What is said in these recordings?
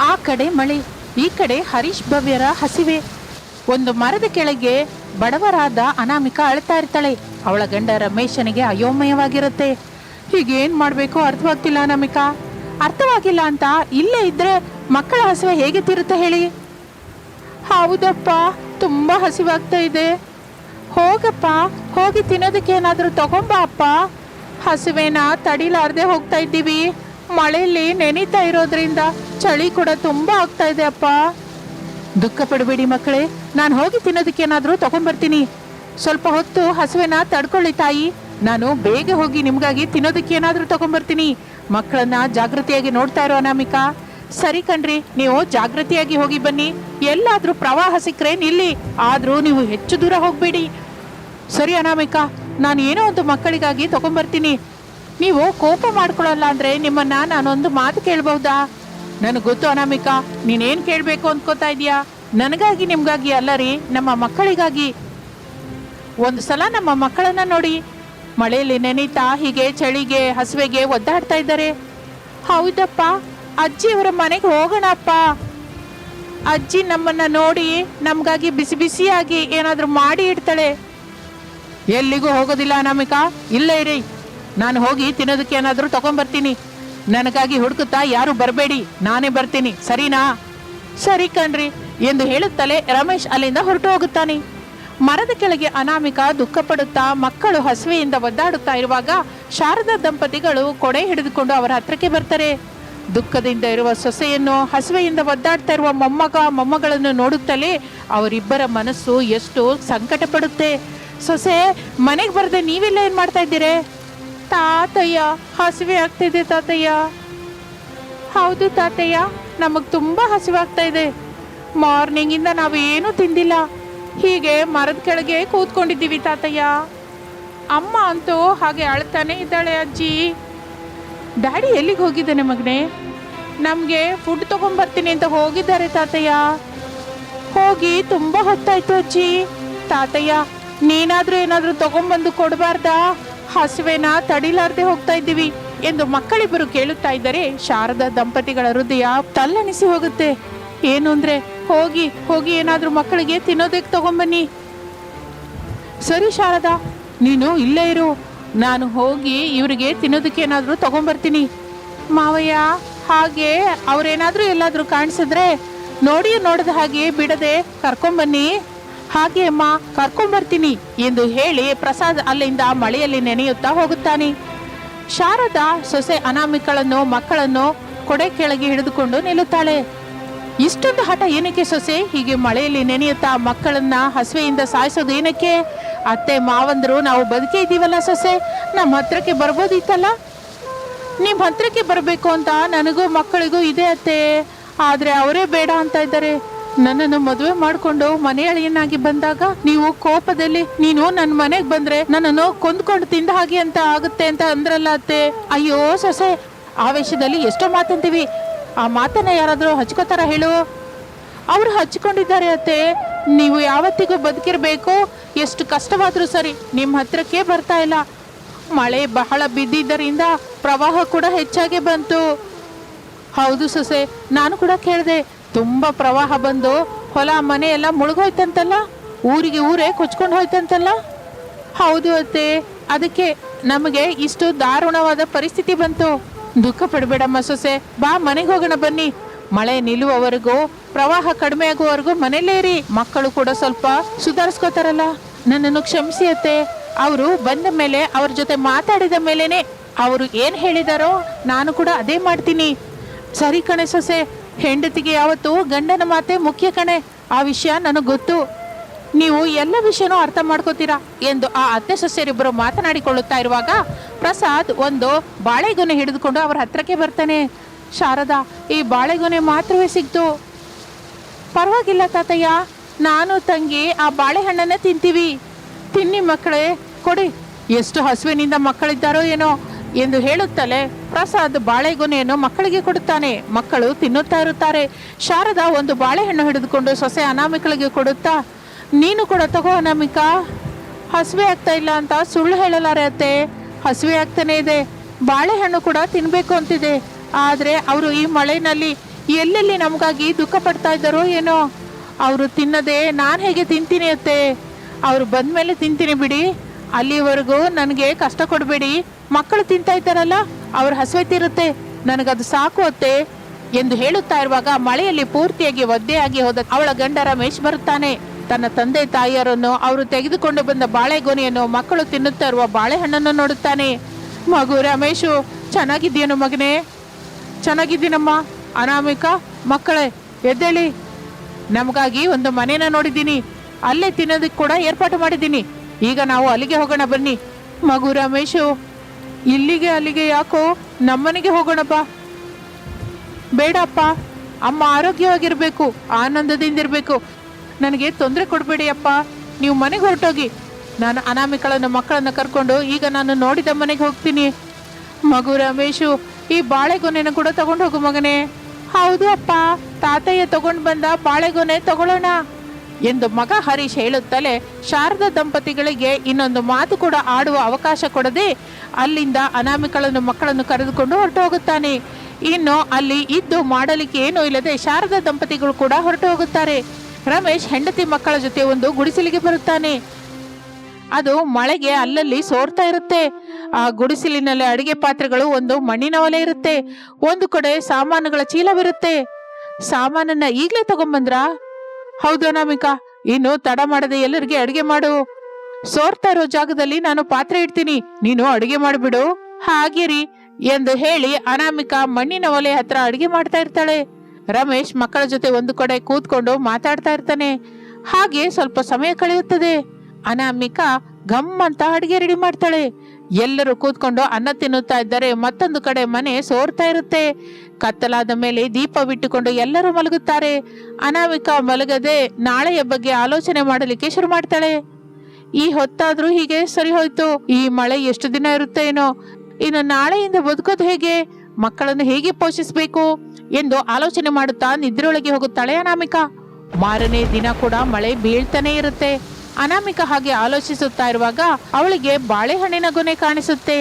ಆ ಕಡೆ ಮಳೆ, ಈ ಕಡೆ ಹರೀಶ್ ಭವ್ಯರ ಹಸಿವೆ. ಒಂದು ಮರದ ಕೆಳಗೆ ಬಡವರಾದ ಅನಾಮಿಕ ಅಳ್ತಾ ಇರ್ತಾಳೆ. ಅವಳ ಗಂಡ ರಮೇಶನಿಗೆ ಅಯೋಮಯವಾಗಿರುತ್ತೆ. ಹೀಗೇನ್ ಮಾಡ್ಬೇಕು ಅರ್ಥವಾಗ್ತಿಲ್ಲ ಅನಾಮಿಕ. ಅರ್ಥವಾಗಿಲ್ಲ ಅಂತ ಇಲ್ಲೇ ಇದ್ರೆ ಮಕ್ಕಳ ಹಸಿವೆ ಹೇಗೆ ತಿರುತ್ತೆ ಹೇಳಿ. ಹೌದಪ್ಪ, ತುಂಬಾ ಹಸಿವಾಗ್ತಾ ಇದೆ. ಹೋಗಪ್ಪ, ಹೋಗಿ ತಿನ್ನೋದಕ್ಕೆ ಏನಾದರೂ ತಗೊಂಬ ಅಪ್ಪ. ಹಸಿವೆನ ತಡಿಲಾರ್ದೆ ಹೋಗ್ತಾ ಇದ್ದೀವಿ. ಮಳೆಯಲ್ಲಿ ನೆನೀತಾ ಇರೋದ್ರಿಂದ ಚಳಿ ಕೂಡ ತುಂಬಾ ಆಗ್ತಾ ಇದೆ ಅಪ್ಪ. ದುಃಖ ಪಡಬೇಡಿ ಮಕ್ಕಳೇ, ನಾನು ಹೋಗಿ ತಿನ್ನೋದಕ್ಕೆ ಏನಾದರೂ ತಗೊಂಡ್ಬರ್ತೀನಿ. ಸ್ವಲ್ಪ ಹೊತ್ತು ಹಸುವೆನ ತಡ್ಕೊಳ್ಳಿ ತಾಯಿ, ನಾನು ಬೇಗ ಹೋಗಿ ನಿಮಗಾಗಿ ತಿನ್ನೋದಕ್ಕೆ ಏನಾದರೂ ತಗೊಂಡ್ಬರ್ತೀನಿ. ಮಕ್ಕಳನ್ನ ಜಾಗೃತಿಯಾಗಿ ನೋಡ್ತಾ ಇರೋ ಅನಾಮಿಕಾ. ಸರಿ ಕಣ್ರಿ, ನೀವು ಜಾಗೃತಿಯಾಗಿ ಹೋಗಿ ಬನ್ನಿ. ಎಲ್ಲಾದರೂ ಪ್ರವಾಹ ಸಿಕ್ಕರೆ ನಿಲ್ಲಿ, ಆದ್ರೂ ನೀವು ಹೆಚ್ಚು ದೂರ ಹೋಗಬೇಡಿ. ಸರಿ ಅನಾಮಿಕಾ, ನಾನು ಏನೋ ಒಂದು ಮಕ್ಕಳಿಗಾಗಿ ತಗೊಂಡ್ಬರ್ತೀನಿ. ನೀವು ಕೋಪ ಮಾಡ್ಕೊಳ್ಳಲ್ಲ ಅಂದ್ರೆ ನಿಮ್ಮನ್ನ ನಾನೊಂದು ಮಾತು ಕೇಳ್ಬಹುದಾ ನನಗೆ ಗೊತ್ತು ಅನಾಮಿಕಾ, ನೀನೇನ್ ಕೇಳಬೇಕು ಅನ್ಕೋತಾ ಇದೀಯಾ ನನಗಾಗಿ, ನಿಮ್ಗಾಗಿ ಅಲ್ಲ ರೀ, ನಮ್ಮ ಮಕ್ಕಳಿಗಾಗಿ. ಒಂದು ಸಲ ನಮ್ಮ ಮಕ್ಕಳನ್ನ ನೋಡಿ. ಮಳೆಯಲ್ಲಿ ನೆನೀತಾ, ಹೀಗೆ ಚಳಿಗೆ, ಹಸುವೆಗೆ ಒದ್ದಾಡ್ತಾ ಇದ್ದಾರೆ. ಹೌದಪ್ಪ, ಅಜ್ಜಿಯವರ ಮನೆಗೆ ಹೋಗೋಣಪ್ಪ. ಅಜ್ಜಿ ನಮ್ಮನ್ನ ನೋಡಿ ನಮಗಾಗಿ ಬಿಸಿ ಬಿಸಿಯಾಗಿ ಏನಾದರೂ ಮಾಡಿ ಇಡ್ತಾಳೆ. ಎಲ್ಲಿಗೂ ಹೋಗೋದಿಲ್ಲ ಅನಾಮಿಕಾ, ಇಲ್ಲ ಇರಿ. ನಾನು ಹೋಗಿ ತಿನ್ನೋದಕ್ಕೆ ಏನಾದರೂ ತಗೊಂಡ್ಬರ್ತೀನಿ ನನಗಾಗಿ ಹುಡುಕುತ್ತಾ ಯಾರು ಬರಬೇಡಿ. ನಾನೇ ಬರ್ತೀನಿ. ಸರಿನಾ? ಸರಿ ಕಣ್ರಿ, ಎಂದು ಹೇಳುತ್ತಲೇ ರಮೇಶ್ ಅಲ್ಲಿಂದ ಹೊರಟು ಹೋಗುತ್ತಾನೆ. ಮರದ ಕೆಳಗೆ ಅನಾಮಿಕ ದುಃಖ ಪಡುತ್ತಾ ಮಕ್ಕಳು ಹಸುವೆಯಿಂದ ಒದ್ದಾಡುತ್ತಾ ಇರುವಾಗ ಶಾರದಾ ದಂಪತಿಗಳು ಕೊಡೆ ಹಿಡಿದುಕೊಂಡು ಅವರ ಹತ್ರಕ್ಕೆ ಬರ್ತಾರೆ. ದುಃಖದಿಂದ ಇರುವ ಸೊಸೆಯನ್ನು ಹಸುವೆಯಿಂದ ಒದ್ದಾಡ್ತಾ ಇರುವ ಮೊಮ್ಮಗ, ಮೊಮ್ಮಗಳನ್ನು ನೋಡುತ್ತಲೇ ಅವರಿಬ್ಬರ ಮನಸ್ಸು ಎಷ್ಟು ಸಂಕಟ ಪಡುತ್ತೆ ಸೊಸೆ, ಮನೆಗೆ ಬರದೆ ನೀವೆಲ್ಲ ಏನು ಮಾಡ್ತಾ ಇದ್ದೀರಿ? ತಾತಯ್ಯ, ಹಸಿವೆ ಆಗ್ತಿದೆ ತಾತಯ್ಯ. ಹೌದು ತಾತಯ್ಯ, ನಮಗೆ ತುಂಬಾ ಹಸಿವಾಗ್ತಾ ಇದೆ. ಮಾರ್ನಿಂಗ್ ಇಂದ ನಾವೇನು ತಿಂದಿಲ್ಲ. ಹೀಗೆ ಮರದ ಕೆಳಗೆ ಕೂತ್ಕೊಂಡಿದ್ದೀವಿ ತಾತಯ್ಯ. ಅಮ್ಮ ಅಂತೂ ಹಾಗೆ ಅಳ್ತಾನೆ ಇದ್ದಾಳೆ ಅಜ್ಜಿ. ಡ್ಯಾಡಿ ಎಲ್ಲಿಗೆ ಹೋಗಿದ್ದಾನೆ ಮಗನೇ? ನಮಗೆ ಫುಡ್ ತಗೊಂಬರ್ತೀನಿ ಅಂತ ಹೋಗಿದ್ದಾರೆ ತಾತಯ್ಯ. ಹೋಗಿ ತುಂಬಾ ಹೊತ್ತಾಯ್ತು ಅಜ್ಜಿ. ತಾತಯ್ಯ, ನೀನಾದರೂ ಏನಾದ್ರೂ ತಗೊಂಬಂದು ಕೊಡಬಾರ್ದಾ? ಹಸುವೆನ ತಡಿಲಾರ್ದೆ ಹೋಗ್ತಾ ಇದ್ದೀವಿ ಎಂದು ಮಕ್ಕಳಿಬ್ಬರು ಕೇಳುತ್ತಾ ಇದ್ದರೆ ಶಾರದಾ ದಂಪತಿಗಳ ಹೃದಯ ತಲ್ಲಣಿಸಿ ಹೋಗುತ್ತೆ. ಏನು ಅಂದ್ರೆ, ಹೋಗಿ ಹೋಗಿ ಏನಾದರೂ ಮಕ್ಕಳಿಗೆ ತಿನ್ನೋದಕ್ಕೆ ತಗೊಂಬನ್ನಿ. ಸರಿ ಶಾರದಾ, ನೀನು ಇಲ್ಲೇ ಇರು. ನಾನು ಹೋಗಿ ಇವರಿಗೆ ತಿನ್ನೋದಕ್ಕೆ ಏನಾದರೂ ತಗೊಂಬರ್ತೀನಿ. ಮಾವಯ್ಯ, ಹಾಗೆ ಅವ್ರೇನಾದ್ರೂ ಎಲ್ಲಾದರೂ ಕಾಣಿಸಿದ್ರೆ ನೋಡಿ ನೋಡಿದ ಹಾಗೆ ಬಿಡದೆ ಕರ್ಕೊಂಬನ್ನಿ. ಹಾಗೆ ಅಮ್ಮ ಕರ್ಕೊಂಬರ್ತೀನಿ ಎಂದು ಹೇಳಿ ಪ್ರಸಾದ್ ಅಲ್ಲಿಂದ ಮಳೆಯಲ್ಲಿ ನೆನೆಯುತ್ತಾ ಹೋಗುತ್ತಾನೆ. ಶಾರದಾ ಸೊಸೆ ಅನಾಮಿಕಳನ್ನು, ಮಕ್ಕಳನ್ನು ಕೊಡೆ ಕೆಳಗೆ ಹಿಡಿದುಕೊಂಡು ನಿಲ್ಲುತ್ತಾಳೆ. ಇಷ್ಟೊಂದು ಹಠ ಏನಕ್ಕೆ ಸೊಸೆ? ಹೀಗೆ ಮಳೆಯಲ್ಲಿ ನೆನೆಯುತ್ತಾ ಮಕ್ಕಳನ್ನ ಹಸುವೆಯಿಂದ ಸಾಯಿಸೋದು ಏನಕ್ಕೆ? ಅತ್ತೆ, ಮಾವಂದ್ರು, ನಾವು ಬದುಕೇ ಇದ್ದೀವಲ್ಲ ಸೊಸೆ? ನಮ್ಮ ಹತ್ರಕ್ಕೆ ಬರ್ಬೋದಿತ್ತಲ್ಲ? ನಿಮ್ಮ ಹತ್ರಕ್ಕೆ ಬರಬೇಕು ಅಂತ ನನಗೂ ಮಕ್ಕಳಿಗೂ ಇದೆ ಅತ್ತೆ. ಆದರೆ ಅವರೇ ಬೇಡ ಅಂತ ಇದ್ದಾರೆ. ನನ್ನನ್ನು ಮದುವೆ ಮಾಡಿಕೊಂಡು ಮನೆಯಳಿಯನ್ನಾಗಿ ಬಂದಾಗ ನೀವು ಕೋಪದಲ್ಲಿ, ನೀನು ನನ್ನ ಮನೆಗೆ ಬಂದ್ರೆ ನನ್ನನ್ನು ಕೊಂದ್ಕೊಂಡು ತಿಂದ ಹಾಗೆ ಅಂತ ಆಗುತ್ತೆ ಅಂತ ಅಂದ್ರಲ್ಲ ಅತ್ತೆ. ಅಯ್ಯೋ ಸೊಸೆ, ಆವೇಶದಲ್ಲಿ ಎಷ್ಟೋ ಮಾತಂತೀವಿ. ಆ ಮಾತನ್ನ ಯಾರಾದರೂ ಹಚ್ಕೋತಾರ ಹೇಳು. ಅವ್ರು ಹಚ್ಕೊಂಡಿದ್ದಾರೆ ಅತ್ತೆ. ನೀವು ಯಾವತ್ತಿಗೂ ಬದುಕಿರಬೇಕು. ಎಷ್ಟು ಕಷ್ಟವಾದರೂ ಸರಿ ನಿಮ್ಮ ಹತ್ರಕ್ಕೆ ಬರ್ತಾ ಇಲ್ಲ. ಮಳೆ ಬಹಳ ಬಿದ್ದಿದ್ದರಿಂದ ಪ್ರವಾಹ ಕೂಡ ಹೆಚ್ಚಾಗಿ ಬಂತು. ಹೌದು ಸೊಸೆ, ನಾನು ಕೂಡ ಕೇಳಿದೆ. ತುಂಬಾ ಪ್ರವಾಹ ಬಂದು ಹೊಲ, ಮನೆ ಎಲ್ಲ ಮುಳುಗೋಯ್ತಂತಲ್ಲ? ಊರಿಗೆ ಊರೇ ಕೊಚ್ಕೊಂಡು ಹೋಯ್ತಂತಲ್ಲ? ಹೌದು ಅತ್ತೆ, ಅದಕ್ಕೆ ನಮಗೆ ಇಷ್ಟು ದಾರುಣವಾದ ಪರಿಸ್ಥಿತಿ ಬಂತು. ದುಃಖ ಪಡಬೇಡಮ್ಮ ಸೊಸೆ, ಬಾ ಮನೆಗೆ ಹೋಗೋಣ ಬನ್ನಿ. ಮಳೆ ನಿಲ್ಲುವವರೆಗೂ, ಪ್ರವಾಹ ಕಡಿಮೆ ಆಗುವವರೆಗೂ ಮನೇಲೇ ಇರಿ. ಮಕ್ಕಳು ಕೂಡ ಸ್ವಲ್ಪ ಸುಧಾರಿಸ್ಕೋತಾರಲ್ಲ. ನನ್ನನ್ನು ಕ್ಷಮಿಸಿ ಅತ್ತೆ. ಅವರು ಬಂದ ಮೇಲೆ, ಅವ್ರ ಜೊತೆ ಮಾತಾಡಿದ ಮೇಲೇನೆ ಅವರು ಏನು ಹೇಳಿದಾರೋ ನಾನು ಕೂಡ ಅದೇ ಮಾಡ್ತೀನಿ. ಸರಿ ಕಣೆ ಸೊಸೆ ಹೆಂಡತಿಗೆ ಯಾವತ್ತು ಗಂಡನ ಮಾತೆ ಮುಖ್ಯ ಕಣೆ. ಆ ವಿಷಯ ನನಗೆ ಗೊತ್ತು. ನೀವು ಎಲ್ಲ ವಿಷಯನೂ ಅರ್ಥ ಮಾಡ್ಕೋತೀರಾ ಎಂದು ಆ ಅತ್ತೆ ಸೊಸೆಯರಿಬ್ಬರು ಮಾತನಾಡಿಕೊಳ್ಳುತ್ತಾ ಇರುವಾಗ ಪ್ರಸಾದ್ ಒಂದು ಬಾಳೆಗೊನೆ ಹಿಡಿದುಕೊಂಡು ಅವರ ಹತ್ರಕ್ಕೆ ಬರ್ತಾನೆ. ಶಾರದಾ, ಈ ಬಾಳೆಗೊನೆ ಮಾತ್ರವೇ ಸಿಕ್ತು. ಪರವಾಗಿಲ್ಲ ತಾತಯ್ಯ, ನಾನು ತಂಗಿ ಆ ಬಾಳೆಹಣ್ಣನ್ನೇ ತಿಂತೀವಿ. ತಿನ್ನಿ ಮಕ್ಕಳೇ, ಕೊಡಿ. ಎಷ್ಟು ಹಸುವಿನಿಂದ ಮಕ್ಕಳಿದ್ದಾರೋ ಏನೋ. ಎಂದು ಹೇಳುತ್ತಲೇ ಪ್ರಸಾದ್ ಬಾಳೆಗೊನೆಯನ್ನು ಮಕ್ಕಳಿಗೆ ಕೊಡುತ್ತಾನೆ. ಮಕ್ಕಳು ತಿನ್ನುತ್ತಾ ಇರುತ್ತಾರೆ. ಶಾರದಾ ಒಂದು ಬಾಳೆಹಣ್ಣು ಹಿಡಿದುಕೊಂಡು ಸೊಸೆ ಅನಾಮಿಕಳಿಗೆ ಕೊಡುತ್ತಾ, ನೀನು ಕೂಡ, ತಗೋ ಅನಾಮಿಕಾ. ಹಸಿವೆ ಆಗ್ತಾ ಇಲ್ಲ ಅಂತ ಸುಳ್ಳು ಹೇಳಲಾರೆ ಅತ್ತೆ. ಹಸಿವೆ ಆಗ್ತಾನೆ ಇದೆ. ಬಾಳೆಹಣ್ಣು ಕೂಡ ತಿನ್ಬೇಕು ಅಂತಿದೆ. ಆದ್ರೆ ಅವರು ಈ ಮಳೆನಲ್ಲಿ ಎಲ್ಲೆಲ್ಲಿ ನಮಗಾಗಿ ದುಃಖ ಪಡ್ತಾ ಇದ್ದಾರೋ ಏನೋ. ಅವರು ತಿನ್ನದೆ ನಾನು ಹೇಗೆ ತಿಂತೀನಿ ಅತ್ತೆ. ಅವರು ಬಂದ ಮೇಲೆ ತಿಂತೀನಿ ಬಿಡಿ. ಅಲ್ಲಿವರೆಗೂ ನನಗೆ ಕಷ್ಟ ಕೊಡಬೇಡಿ. ಮಕ್ಕಳು ತಿಂತಾ ಇದ್ದಾರಲ್ಲ, ಅವ್ರ ಹಸುವೆ ತೀರುತ್ತೆ, ನನಗದು ಸಾಕು ಅತ್ತೆ ಎಂದು ಹೇಳುತ್ತಾ ಇರುವಾಗ ಮಳೆಯಲ್ಲಿ ಪೂರ್ತಿಯಾಗಿ ಒದ್ದೆಯಾಗಿ ಹೋದ ಅವಳ ಗಂಡ ರಮೇಶ್ ಬರುತ್ತಾನೆ. ತನ್ನ ತಂದೆ ತಾಯಿಯರನ್ನು ಅವರು ತೆಗೆದುಕೊಂಡು ಬಂದ ಬಾಳೆಗೊನೆಯನ್ನು ಮಕ್ಕಳು ತಿನ್ನುತ್ತಾ ಇರುವ ಬಾಳೆಹಣ್ಣನ್ನು ನೋಡುತ್ತಾನೆ. ಮಗು ರಮೇಶು, ಚೆನ್ನಾಗಿದ್ದೀಯನು ಮಗನೇ? ಚೆನ್ನಾಗಿದ್ದೀನಮ್ಮ, ಅನಾಮಿಕ ಮಕ್ಕಳೇ, ಎದ್ದೇಳಿ. ನಮಗಾಗಿ ಒಂದು ಮನೇನ ನೋಡಿದ್ದೀನಿ. ಅಲ್ಲೇ ತಿನ್ನೋದಕ್ಕೆ ಕೂಡ ಏರ್ಪಾಟು ಮಾಡಿದ್ದೀನಿ. ಈಗ ನಾವು ಅಲ್ಲಿಗೆ ಹೋಗೋಣ ಬನ್ನಿ. ಮಗು ರಮೇಶು ಇಲ್ಲಿಗೆ ಅಲ್ಲಿಗೆ ಯಾಕೋ ನಮ್ಮನೆಗೆ ಹೋಗೋಣಪ್ಪ. ಬೇಡಪ್ಪ, ಅಮ್ಮ ಆರೋಗ್ಯವಾಗಿರಬೇಕು, ಆನಂದದಿಂದ ಇರಬೇಕು. ನನಗೆ ತೊಂದರೆ ಕೊಡಬೇಡಿ ಅಪ್ಪ ನೀವು ಮನೆಗೆ ಹೊರಟೋಗಿ. ನಾನು ಅನಾಮಿಕಳನ್ನು, ಮಕ್ಕಳನ್ನು ಕರ್ಕೊಂಡು ಈಗ ನಾನು ನೋಡಿದ ಮನೆಗೆ ಹೋಗ್ತೀನಿ. ಮಗು ರಮೇಶು, ಈ ಬಾಳೆಗೊನೆನ ಕೂಡ ತಗೊಂಡು ಹೋಗು ಮಗನೇ. ಹೌದು ಅಪ್ಪ, ತಾತಯ್ಯ ತಗೊಂಡು ಬಂದ ಬಾಳೆಗೊನೆ ತಗೊಳ್ಳೋಣ. ಎಂದು ಮಗ ಹರೀಶ್ ಹೇಳುತ್ತಲೇ ಶಾರದಾ ದಂಪತಿಗಳಿಗೆ ಇನ್ನೊಂದು ಮಾತು ಕೂಡ ಆಡುವ ಅವಕಾಶ ಕೊಡದೆ ಅಲ್ಲಿಂದ ಅನಾಮಿಕಳನ್ನು ಮಕ್ಕಳನ್ನು ಕರೆದುಕೊಂಡು ಹೊರಟು ಹೋಗುತ್ತಾನೆ ಇನ್ನು ಅಲ್ಲಿ ಇದ್ದು ಮಾಡಲಿಕ್ಕೆ ಏನೂ ಇಲ್ಲದೆ ಶಾರದಾ ದಂಪತಿಗಳು ಕೂಡ ಹೊರಟು ಹೋಗುತ್ತಾರೆ ರಮೇಶ್ ಹೆಂಡತಿ ಮಕ್ಕಳ ಜೊತೆ ಒಂದು ಗುಡಿಸಲಿಗೆ ಬರುತ್ತಾನೆ. ಅದು ಮಳೆಗೆ ಅಲ್ಲಲ್ಲಿ ಸೋರ್ತಾ ಇರುತ್ತೆ. ಆ ಗುಡಿಸಲಿನಲ್ಲಿ ಅಡಿಗೆ ಪಾತ್ರೆಗಳು ಒಂದು ಮಣ್ಣಿನ ಒಲೆ ಇರುತ್ತೆ. ಒಂದು ಕಡೆ ಸಾಮಾನುಗಳ ಚೀಲವಿರುತ್ತೆ. ಸಾಮಾನನ್ನ ಈಗಲೇ ತಗೊಂಬಂದ್ರಾ? ಹೌದು ಅನಾಮಿಕಾ, ಇನ್ನು ತಡ ಮಾಡದೆ ಎಲ್ಲರಿಗೆ ಅಡಿಗೆ ಮಾಡು. ಸೋರ್ತಾ ಇರೋ ಜಾಗದಲ್ಲಿ ನಾನು ಪಾತ್ರೆ ಇಡ್ತೀನಿ. ನೀನು ಅಡುಗೆ ಮಾಡಿಬಿಡು. ಹಾಗೆರಿ ಎಂದು ಹೇಳಿ ಅನಾಮಿಕಾ ಮಣ್ಣಿನ ಒಲೆ ಹತ್ರ ಅಡುಗೆ ಮಾಡ್ತಾ ಇರ್ತಾಳೆ. ರಮೇಶ್ ಮಕ್ಕಳ ಜೊತೆ ಒಂದು ಕಡೆ ಕೂತ್ಕೊಂಡು ಮಾತಾಡ್ತಾ ಇರ್ತಾನೆ. ಹಾಗೆ ಸ್ವಲ್ಪ ಸಮಯ ಕಳೆಯುತ್ತದೆ. ಅನಾಮಿಕಾ ಗಮ್ ಅಂತ ಅಡಿಗೆ ರೆಡಿ ಮಾಡ್ತಾಳೆ. ಎಲ್ಲರೂ ಕೂತ್ಕೊಂಡು ಅನ್ನ ತಿನ್ನುತ್ತಾ ಇದ್ದರೆ ಮತ್ತೊಂದು ಕಡೆ ಮನೆ ಸೋರ್ತಾ ಇರುತ್ತೆ. ಕತ್ತಲಾದ ಮೇಲೆ ದೀಪ ಬಿಟ್ಟುಕೊಂಡು ಎಲ್ಲರೂ ಮಲಗುತ್ತಾರೆ. ಅನಾಮಿಕಾ ಮಲಗದೆ ನಾಳೆಯ ಬಗ್ಗೆ ಆಲೋಚನೆ ಮಾಡಲಿಕ್ಕೆ ಶುರು ಮಾಡ್ತಾಳೆ. ಈ ಹೊತ್ತಾದ್ರೂ ಹೀಗೆ ಸರಿ ಹೋಯ್ತು. ಈ ಮಳೆ ಎಷ್ಟು ದಿನ ಇರುತ್ತೆ ಏನೋ? ಇನ್ನು ನಾಳೆಯಿಂದ ಬದುಕೋದು ಹೇಗೆ? ಮಕ್ಕಳನ್ನು ಹೇಗೆ ಪೋಷಿಸಬೇಕು? ಎಂದು ಆಲೋಚನೆ ಮಾಡುತ್ತಾ ನಿದ್ರೆಯೊಳಗೆ ಹೋಗುತ್ತಾಳೆ ಅನಾಮಿಕಾ. ಮಾರನೇ ದಿನ ಕೂಡ ಮಳೆ ಬೀಳ್ತಾನೆ ಇರುತ್ತೆ. ಅನಾಮಿಕಾ ಹಾಗೆ ಆಲೋಚಿಸುತ್ತಾ ಇರುವಾಗ ಅವಳಿಗೆ ಬಾಳೆಹಣ್ಣಿನ ಗೊನೆ ಕಾಣಿಸುತ್ತೆ.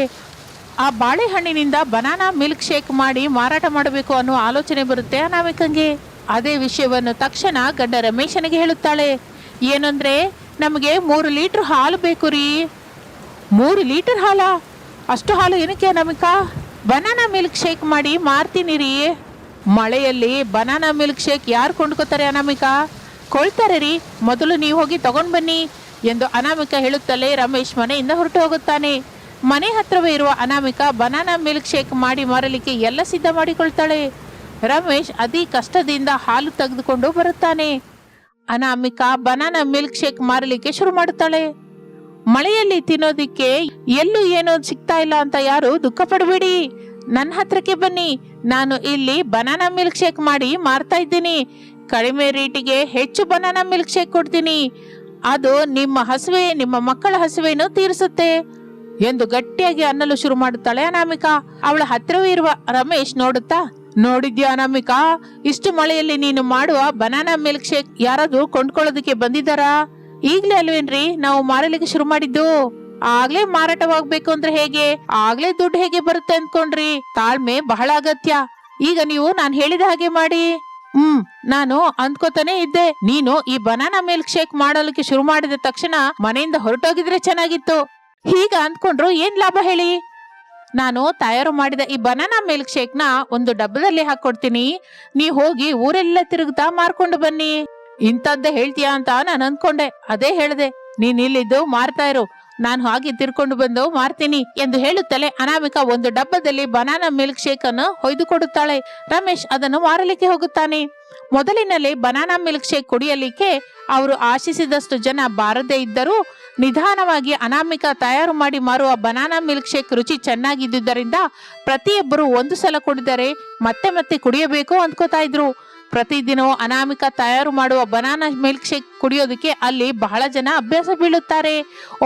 ಆ ಬಾಳೆಹಣ್ಣಿನಿಂದ ಬನಾನಾ ಮಿಲ್ಕ್ ಶೇಕ್ ಮಾಡಿ ಮಾರಾಟ ಮಾಡಬೇಕು ಅನ್ನೋ ಆಲೋಚನೆ ಬರುತ್ತೆ ಅನಾಮಿಕಂಗೆ. ಅದೇ ವಿಷಯವನ್ನು ತಕ್ಷಣ ಗಂಡ ರಮೇಶನಿಗೆ ಹೇಳುತ್ತಾಳೆ. ಏನಂದ್ರೆ ನಮಗೆ ಮೂರು ಲೀಟ್ರ್ ಹಾಲು ಬೇಕು ರೀ. ಮೂರು ಲೀಟರ್ ಹಾಲ? ಅಷ್ಟು ಹಾಲು ಏನಕ್ಕೆ ನಮಿಕ ಬನಾನಾ ಮಿಲ್ಕ್ ಶೇಕ್ ಮಾಡಿ ಮಾರ್ತೀನಿ ರೀ. ಮಳೆಯಲ್ಲಿ ಬನಾನಾ ಮಿಲ್ಕ್ ಶೇಕ್ ಯಾರು ಕೊಂಡ್ಕೋತಾರೆ ಅನಾಮಿಕ ಕೊಳ್ತಾರೆ ರೀ. ಮೊದಲು ನೀವು ಹೋಗಿ ತಗೊಂಡು ಬನ್ನಿ ಎಂದು ಅನಾಮಿಕ ಹೇಳುತ್ತಲೇ ರಮೇಶ್ ಮನೆಯಿಂದ ಹೊರಟು ಹೋಗುತ್ತಾನೆ. ಮನೆ ಹತ್ರವೇ ಇರುವ ಅನಾಮಿಕ ಬನಾನಾ ಮಿಲ್ಕ್ ಶೇಕ್ ಮಾಡಿ ಮಾರಲಿಕ್ಕೆ ಎಲ್ಲ ಸಿದ್ಧ ಮಾಡಿಕೊಳ್ತಾಳೆ. ರಮೇಶ್ ಅತಿ ಕಷ್ಟದಿಂದ ಹಾಲು ತೆಗೆದುಕೊಂಡು ಬರುತ್ತಾನೆ. ಅನಾಮಿಕಾ ಬನಾನಾ ಮಿಲ್ಕ್ ಶೇಕ್ ಮಾರಲಿಕ್ಕೆ ಶುರು ಮಾಡುತ್ತಾಳೆ. ಮಳೆಯಲ್ಲಿ ತಿನ್ನೋದಿಕ್ಕೆ ಎಲ್ಲೂ ಏನೋ ಸಿಗ್ತಾ ಇಲ್ಲ ಅಂತ ಯಾರು ದುಃಖ ಪಡಬೇಡಿ. ನನ್ನ ಹತ್ರಕ್ಕೆ ಬನ್ನಿ. ನಾನು ಇಲ್ಲಿ ಬನಾನಾ ಮಿಲ್ಕ್ ಶೇಕ್ ಮಾಡಿ ಮಾರ್ತಾ ಇದ್ದೀನಿ. ಕಡಿಮೆ ರೇಟಿಗೆ ಹೆಚ್ಚು ಬನಾನಾ ಮಿಲ್ಕ್ ಶೇಕ್ ಕೊಡ್ತೀನಿ. ಅದು ನಿಮ್ಮ ಹಸುವೆ, ನಿಮ್ಮ ಮಕ್ಕಳ ಹಸುವೆಯನ್ನು ತೀರಿಸುತ್ತೆ ಎಂದು ಗಟ್ಟಿಯಾಗಿ ಅನ್ನಲು ಶುರು ಮಾಡುತ್ತಾಳೆ ಅನಾಮಿಕಾ ಅವಳ ಹತ್ತಿರವೇ ಇರುವ ರಮೇಶ್ ನೋಡುತ್ತಾ ನೋಡಿದ್ಯಾ ಅನಾಮಿಕಾ ಇಷ್ಟು ಮಳೆಯಲ್ಲಿ ನೀನು ಮಾಡುವ ಬನಾನಾ ಮಿಲ್ಕ್ ಶೇಕ್ ಯಾರಾದ್ರೂ ಕೊಂಡ್ಕೊಳ್ಳೋದಕ್ಕೆ ಬಂದಿದ್ದಾರಾ? ಈಗ್ಲೇ ಅಲ್ವೇನ್ರಿ ನಾವು ಮಾರಲಿಕ್ಕೆ ಶುರು ಮಾಡಿದ್ದು? ಆಗ್ಲೇ ಮಾರಾಟವಾಗ್ಬೇಕು ಅಂದ್ರೆ ಹೇಗೆ? ಆಗ್ಲೇ ದುಡ್ಡು ಹೇಗೆ ಬರುತ್ತೆ ಅಂದ್ಕೊಂಡ್ರಿ? ತಾಳ್ಮೆ ಬಹಳ ಅಗತ್ಯ. ಈಗ ನೀವು ನಾನ್ ಹೇಳಿದ ಹಾಗೆ ಮಾಡಿ. ಹ್ಮ್, ನಾನು ಅಂದ್ಕೋತಾನೆ ಇದ್ದೆ. ನೀನು ಈ ಬನಾನಾ ಮಿಲ್ಕ್ ಶೇಕ್ ಮಾಡಲಿಕ್ಕೆ ಶುರು ಮಾಡಿದ ತಕ್ಷಣ ಮನೆಯಿಂದ ಹೊರಟೋಗಿದ್ರೆ ಚೆನ್ನಾಗಿತ್ತು. ಹೀಗ ಅಂದ್ಕೊಂಡ್ರು ಏನ್ ಲಾಭ ಹೇಳಿ? ನಾನು ತಯಾರು ಮಾಡಿದ ಈ ಬನಾನಾ ಮಿಲ್ಕ್ ಶೇಕ್ನ ಒಂದು ಡಬ್ಬದಲ್ಲಿ ಹಾಕೊಡ್ತೀನಿ. ನೀ ಹೋಗಿ ಊರೆಲ್ಲ ತಿರುಗ್ತಾ ಮಾರ್ಕೊಂಡು ಬನ್ನಿ. ಇಂಥದ್ದೇ ಹೇಳ್ತೀಯಾ ಅಂತ ನಾನು ಅಂದ್ಕೊಂಡೆ. ಅದೇ ಹೇಳ್ದೆ. ನೀನ್ ಇಲ್ಲಿದ್ದು ಮಾರ್ತಾ ಇರು. ನಾನು ಹಾಗೆ ತಿರ್ಕೊಂಡು ಬಂದು ಮಾರ್ತೀನಿ ಎಂದು ಹೇಳುತ್ತಲೇ ಅನಾಮಿಕಾ ಒಂದು ಡಬ್ಬದಲ್ಲಿ ಬನಾನಾ ಮಿಲ್ಕ್ ಶೇಕ್ ಅನ್ನು ಹೊಯ್ದು ಕೊಡುತ್ತಾಳೆ ರಮೇಶ್ ಅದನ್ನು ಮಾರಲಿಕ್ಕೆ ಹೋಗುತ್ತಾನೆ. ಮೊದಲಿನಲ್ಲಿ ಬನಾನಾ ಮಿಲ್ಕ್ ಶೇಕ್ ಕುಡಿಯಲಿಕ್ಕೆ ಅವರು ಆಶಿಸಿದಷ್ಟು ಜನ ಬಾರದೇ ಇದ್ದರೂ ನಿಧಾನವಾಗಿ ಅನಾಮಿಕ ತಯಾರು ಮಾಡಿ ಮಾರುವ ಬನಾನಾ ಮಿಲ್ಕ್ ಶೇಕ್ ರುಚಿ ಚೆನ್ನಾಗಿದ್ದುದರಿಂದ ಪ್ರತಿಯೊಬ್ಬರು ಒಂದು ಸಲ ಕುಡಿದರೆ ಮತ್ತೆ ಮತ್ತೆ ಕುಡಿಯಬೇಕು ಅಂದ್ಕೋತಾ ಇದ್ರು. ಪ್ರತಿದಿನವೂ ಅನಾಮಿಕ ತಯಾರು ಮಾಡುವ ಬನಾನಾ ಮಿಲ್ಕ್ ಶೇಕ್ ಕುಡಿಯೋದಕ್ಕೆ ಅಲ್ಲಿ ಬಹಳ ಜನ ಅಭ್ಯಾಸ ಬೀಳುತ್ತಾರೆ.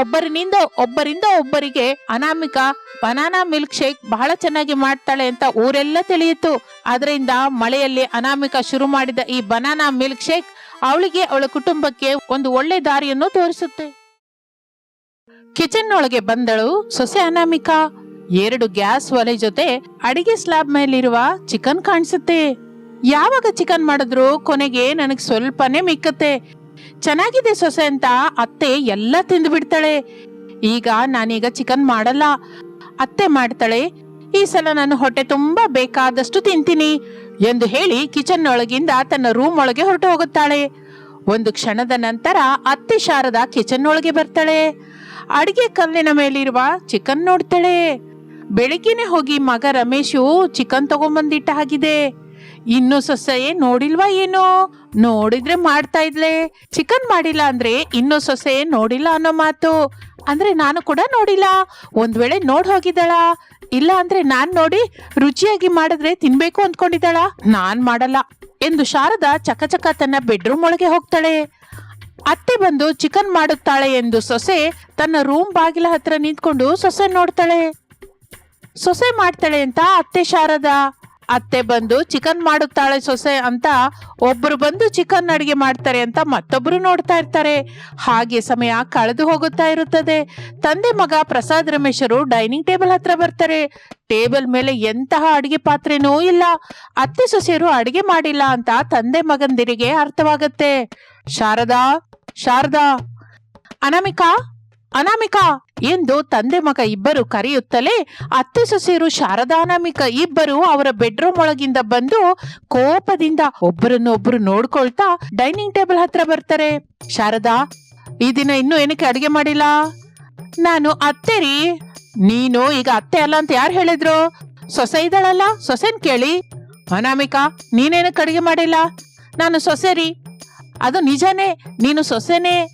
ಒಬ್ಬರಿನಿಂದ ಒಬ್ಬರಿಂದ ಒಬ್ಬರಿಗೆ ಅನಾಮಿಕ ಬನಾನಾ ಮಿಲ್ಕ್ ಶೇಕ್ ಬಹಳ ಚೆನ್ನಾಗಿ ಮಾಡ್ತಾಳೆ ಅಂತ ಊರೆಲ್ಲ ತಿಳಿಯಿತು. ಅದರಿಂದ ಮಳೆಯಲ್ಲಿ ಅನಾಮಿಕ ಶುರು ಮಾಡಿದ ಈ ಬನಾನಾ ಮಿಲ್ಕ್ ಶೇಕ್ ಅವಳಿಗೆ ಅವಳ ಕುಟುಂಬಕ್ಕೆ ಒಂದು ಒಳ್ಳೆ ದಾರಿಯನ್ನು ತೋರಿಸುತ್ತೆ. ಕಿಚನ್ ಒಳಗೆ ಬಂದಳು ಸೊಸೆ ಅನಾಮಿಕಾ. ಎರಡು ಗ್ಯಾಸ್ ಒಲೆ ಜೊತೆ ಅಡಿಗೆ ಸ್ಲಾಬ್ ಮೇಲಿರುವ ಚಿಕನ್ ಕಾಣಿಸುತ್ತೆ. ಯಾವಾಗ ಚಿಕನ್ ಮಾಡಿದ್ರು ಕೊನೆಗೆ ನನಗೆ ಸ್ವಲ್ಪನೇ ಮಿಕ್ಕತ್ತೆ. ಚೆನ್ನಾಗಿದೆ ಸೊಸೆ ಅಂತ ಅತ್ತೆ ಎಲ್ಲ ತಿಂದು ಬಿಡ್ತಾಳೆ. ಈಗ ನಾನೀಗ ಚಿಕನ್ ಮಾಡಲ್ಲ. ಅತ್ತೆ ಮಾಡ್ತಾಳೆ, ಈ ಸಲ ನಾನು ಹೊಟ್ಟೆ ತುಂಬಾ ಬೇಕಾದಷ್ಟು ತಿಂತೀನಿ ಎಂದು ಹೇಳಿ ಕಿಚನ್ ಒಳಗಿಂದ ತನ್ನ ರೂಮ್ ಒಳಗೆ ಹೊರಟು ಹೋಗುತ್ತಾಳೆ. ಒಂದು ಕ್ಷಣದ ನಂತರ ಅತ್ತೆ ಶಾರದ ಕಿಚನ್ ಒಳಗೆ ಬರ್ತಾಳೆ. ಅಡಿಗೆ ಕಲ್ಲಿನ ಮೇಲಿರುವ ಚಿಕನ್ ನೋಡ್ತಾಳೆ. ಬೆಳಿಗ್ಗೆನೆ ಹೋಗಿ ಮಗ ರಮೇಶು ಚಿಕನ್ ತಗೊಂಬಂದಿಟ್ಟ ಹಾಗಿದೆ. ಇನ್ನು ಸೊಸೆ ನೋಡಿಲ್ವಾ ಏನೋ? ನೋಡಿದ್ರೆ ಮಾಡ್ತಾ ಇದ್ಲೆ. ಚಿಕನ್ ಮಾಡಿಲ್ಲ ಅಂದ್ರೆ ಇನ್ನು ಸೊಸೆ ನೋಡಿಲ್ಲ ಅನ್ನೋ ಮಾತು. ಅಂದ್ರೆ ನಾನು ಕೂಡ ನೋಡಿಲ್ಲ. ಒಂದ್ ವೇಳೆ ನೋಡ್ ಹೋಗಿದ್ದಾಳ. ಇಲ್ಲ ಅಂದ್ರೆ ನಾನ್ ನೋಡಿ ರುಚಿಯಾಗಿ ಮಾಡಿದ್ರೆ ತಿನ್ಬೇಕು ಅಂದ್ಕೊಂಡಿದ್ದಾಳ. ನಾನ್ ಮಾಡಲ್ಲ. ಎಂದು ಶಾರದಾ ಚಕಚಕ ತನ್ನ ಬೆಡ್ರೂಮ್ ಒಳಗೆ ಹೋಗ್ತಾಳೆ. ಅತ್ತೆ ಬಂದು ಚಿಕನ್ ಮಾಡುತ್ತಾಳೆ ಎಂದು ಸೊಸೆ ತನ್ನ ರೂಮ್ ಬಾಗಿಲ ಹತ್ರ ನಿಂತ್ಕೊಂಡು ಸೊಸೆ ನೋಡ್ತಾಳೆ. ಸೊಸೆ ಮಾಡ್ತಾಳೆ ಅಂತ ಅತ್ತೆ ಶಾರದಾ. ಅತ್ತೆ ಬಂದು ಚಿಕನ್ ಮಾಡುತ್ತಾಳೆ ಸೊಸೆ ಅಂತ ಒಬ್ರು ಬಂದು ಚಿಕನ್ ಅಡಿಗೆ ಮಾಡ್ತಾರೆ ಅಂತ ಮತ್ತೊಬ್ರು ನೋಡ್ತಾ ಇರ್ತಾರೆ. ಹಾಗೆ ಸಮಯ ಕಳೆದು ಹೋಗುತ್ತಾ ಇರುತ್ತದೆ. ತಂದೆ ಮಗ ಪ್ರಸಾದ್ ರಮೇಶರು ಡೈನಿಂಗ್ ಟೇಬಲ್ ಹತ್ರ ಬರ್ತಾರೆ. ಟೇಬಲ್ ಮೇಲೆ ಎಂತಹ ಅಡಿಗೆ ಪಾತ್ರೆನೂ ಇಲ್ಲ. ಅತ್ತೆ ಸೊಸೆಯರು ಅಡಿಗೆ ಮಾಡಿಲ್ಲ ಅಂತ ತಂದೆ ಮಗಂದಿರಿಗೆ ಅರ್ಥವಾಗುತ್ತೆ. ಶಾರದಾ ಶಾರದಾ, ಅನಾಮಿಕಾ ಅನಾಮಿಕಾ. ಎಂದು ತಂದೆ ಮಗ ಇಬ್ಬರು ಕರೆಯುತ್ತಲೇ ಅತ್ತೆ ಸೊಸೆಯರು ಶಾರದಾ, ಅನಾಮಿಕ ಇಬ್ಬರು ಅವರ ಬೆಡ್ರೂಮ್ ಒಳಗಿಂದ ಬಂದು ಕೋಪದಿಂದ ಒಬ್ಬರನ್ನು ಒಬ್ಬರು ನೋಡ್ಕೊಳ್ತಾ ಡೈನಿಂಗ್ ಟೇಬಲ್ ಹತ್ರ ಬರ್ತಾರೆ. ಶಾರದಾ, ಈ ದಿನ ಇನ್ನೂ ಏನಕ್ಕೆ ಅಡಿಗೆ ಮಾಡಿಲ್ಲ? ನಾನು ಅತ್ತೆ ರೀ. ನೀನು ಈಗ ಅತ್ತೆ ಅಲ್ಲ ಅಂತ ಯಾರು ಹೇಳಿದ್ರು? ಸೊಸೆ ಇದ್ದಾಳಲ್ಲ, ಸೊಸೆನ್ ಕೇಳಿ. ಅನಾಮಿಕಾ, ನೀನೇನಕ್ಕೆ ಅಡಿಗೆ ಮಾಡಿಲ್ಲ? ನಾನು ಸೊಸೆ ರೀ. ಅದು ನಿಜನೇ? ನೀನು ಸೊಸೆನೇ?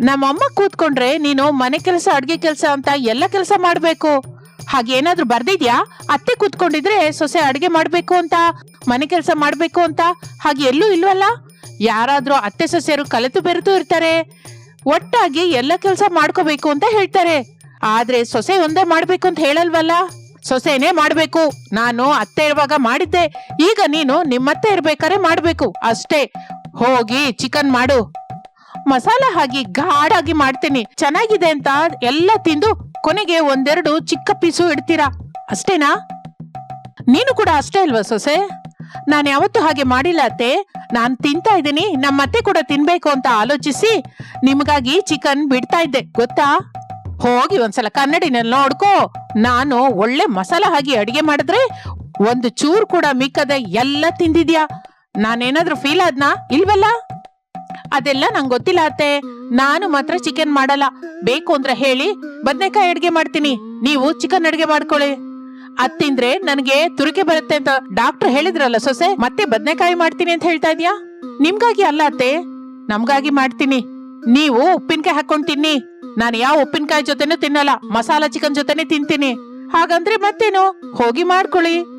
ನಮ್ಮಮ್ಮ ಕೂತ್ಕೊಂಡ್ರೆ ನೀನು ಮನೆ ಕೆಲಸ, ಅಡ್ಗೆ ಕೆಲಸ ಅಂತ ಎಲ್ಲ ಕೆಲಸ ಮಾಡ್ಬೇಕು. ಹಾಗೇನಾದ್ರೂ ಬರ್ದಿದ್ಯಾ? ಅತ್ತೆ ಕೂತ್ಕೊಂಡಿದ್ರೆ ಸೊಸೆ ಅಡ್ಗೆ ಮಾಡ್ಬೇಕು ಅಂತ, ಮನೆ ಕೆಲಸ ಮಾಡ್ಬೇಕು ಅಂತ, ಹಾಗೆ ಎಲ್ಲೂ ಇಲ್ವಲ್ಲ? ಯಾರಾದ್ರೂ ಅತ್ತೆ ಸೊಸೆಯರು ಕಲೆತು ಬೆರೆತು ಇರ್ತಾರೆ. ಒಟ್ಟಾಗಿ ಎಲ್ಲ ಕೆಲಸ ಮಾಡ್ಕೋಬೇಕು ಅಂತ ಹೇಳ್ತಾರೆ. ಆದ್ರೆ ಸೊಸೆ ಒಂದೇ ಮಾಡ್ಬೇಕು ಅಂತ ಹೇಳಲ್ವಲ್ಲ? ಸೊಸೆನೇ ಮಾಡ್ಬೇಕು. ನಾನು ಅತ್ತೆ ಇರುವಾಗ ಮಾಡಿದ್ದೆ. ಈಗ ನೀನು ನಿಮ್ಮತ್ತೆ ಇರ್ಬೇಕಾದ್ರೆ ಮಾಡ್ಬೇಕು. ಅಷ್ಟೇ. ಹೋಗಿ ಚಿಕನ್ ಮಾಡು. ಮಸಾಲ ಹಾಕಿ ಗಾಢಾಗಿ ಮಾಡ್ತೀನಿ. ಚೆನ್ನಾಗಿದೆ ಅಂತ ಎಲ್ಲ ತಿಂದು ಕೊನೆಗೆ ಒಂದೆರಡು ಚಿಕ್ಕ ಪೀಸು ಇಡ್ತೀರಾ? ಅಷ್ಟೇನಾ? ನೀನು ಕೂಡ ಅಷ್ಟೇ ಅಲ್ವಾ ಸೊಸೆ? ನಾನು ಯಾವತ್ತೂ ಹಾಗೆ ಮಾಡಿಲ್ಲ ಅತ್ತೆ. ನಾನು ತಿಂತಾ ಇದ್ದೀನಿ. ನಮ್ಮ ಅತ್ತೆ ಕೂಡ ತಿನ್ಬೇಕು ಅಂತ ಆಲೋಚಿಸಿ ನಿಮಗಾಗಿ ಚಿಕನ್ ಬಿಡ್ತಾ ಇದ್ದೆ. ಗೊತ್ತಾ? ಹೋಗಿ ಒಂದ್ಸಲ ಕನ್ನಡಿನಲ್ಲಿ ನೋಡ್ಕೋ. ನಾನು ಒಳ್ಳೆ ಮಸಾಲ ಹಾಕಿ ಅಡಿಗೆ ಮಾಡಿದ್ರೆ ಒಂದು ಚೂರು ಕೂಡ ಮಿಕ್ಕದೆ ಎಲ್ಲ ತಿಂದಿದ್ಯಾ? ನಾನೇನಾದ್ರೂ ಫೀಲ್ ಆದ್ನಾ? ಇಲ್ವಲ್ಲ? ಅದೆಲ್ಲ ನಂಗೆ ಗೊತ್ತಿಲ್ಲ ಅತ್ತೆ. ನಾನು ಮಾತ್ರ ಚಿಕನ್ ಮಾಡಲ್ಲ. ಬೇಕು ಅಂದ್ರೆ ಹೇಳಿ, ಬದ್ನೆಕಾಯಿ ಅಡ್ಗೆ ಮಾಡ್ತೀನಿ. ನೀವು ಚಿಕನ್ ಅಡ್ಗೆ ಮಾಡ್ಕೊಳ್ಳಿ. ಅತ್ತಿಂದ್ರೆ ನನಗೆ ತುರಿಕೆ ಬರುತ್ತೆ ಅಂತ ಡಾಕ್ಟರ್ ಹೇಳಿದ್ರಲ್ಲ ಸೊಸೆ? ಮತ್ತೆ ಬದ್ನೆಕಾಯಿ ಮಾಡ್ತೀನಿ ಅಂತ ಹೇಳ್ತಾ ಇದ್ಯಾ? ನಿಮ್ಗಾಗಿ ಅಲ್ಲ ಅತ್ತೆ. ನಮ್ಗಾಗಿ ಮಾಡ್ತೀನಿ. ನೀವು ಉಪ್ಪಿನಕಾಯಿ ಹಾಕೊಂಡ್ ತಿನ್ನಿ. ನಾನು ಯಾವ ಉಪ್ಪಿನಕಾಯಿ ಜೊತೆನೂ ತಿನ್ನಲ್ಲ. ಮಸಾಲಾ ಚಿಕನ್ ಜೊತೆನೆ ತಿಂತೀನಿ. ಹಾಗಂದ್ರೆ ಮತ್ತೇನು? ಹೋಗಿ ಮಾಡ್ಕೊಳ್ಳಿ.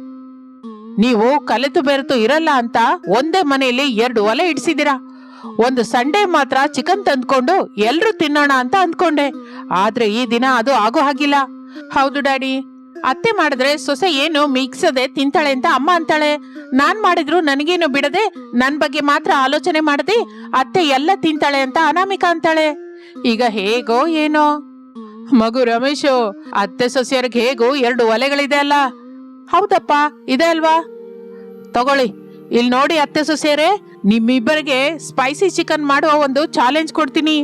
ನೀವು ಕಲೆತು ಬೆರೆತು ಇರಲ್ಲ ಅಂತ ಒಂದೇ ಮನೆಯಲ್ಲಿ ಎರಡು ಒಲೆ ಇಡಿಸಿದಿರಾ ಒಂದು ಸಂಡೇ ಮಾತ್ರ ಚಿಕನ್ ತಂದ್ಕೊಂಡು ಎಲ್ರು ತಿನ್ನೋಣ ಅಂತ ಅಂದ್ಕೊಂಡೆ. ಆದ್ರೆ ಈ ದಿನ ಅದು ಆಗೋ ಹಾಗಿಲ್ಲ. ಹೌದು ಡ್ಯಾಡಿ. ಅತ್ತೆ ಮಾಡಿದ್ರೆ ಸೊಸೆ ಏನು ಮಿಕ್ಸದೆ ತಿಂತಾಳೆ ಅಂತ ಅಮ್ಮ ಅಂತಾಳೆ. ನಾನ್ ಮಾಡಿದ್ರು ನನಗೇನು ಬಿಡದೆ ನನ್ ಬಗ್ಗೆ ಮಾತ್ರ ಆಲೋಚನೆ ಮಾಡದೆ ಅತ್ತೆ ಎಲ್ಲ ತಿಂತಾಳೆ ಅಂತ ಅನಾಮಿಕಾ ಅಂತಾಳೆ. ಈಗ ಹೇಗೋ ಏನೋ. ಮಗು ರಮೇಶು, ಅತ್ತೆ ಸೊಸೆಯರ್ಗೆ ಹೇಗೋ ಎರಡು ಒಲೆಗಳಿದೆ ಅಲ್ಲ. ಹೌದಪ್ಪ, ಇದೆ ಅಲ್ವಾ? ತಗೊಳ್ಳಿ, ಇಲ್ಲಿ ನೋಡಿ ಅತ್ತೆ ಸೊಸೆಯರೇ, ನಿಮ್ಮಿಬ್ಬರಿಗೆ ಸ್ಪೈಸಿ ಚಿಕನ್ ಮಾಡುವ ಒಂದು ಚಾಲೆಂಜ್ ಕೊಡ್ತೀನಿ.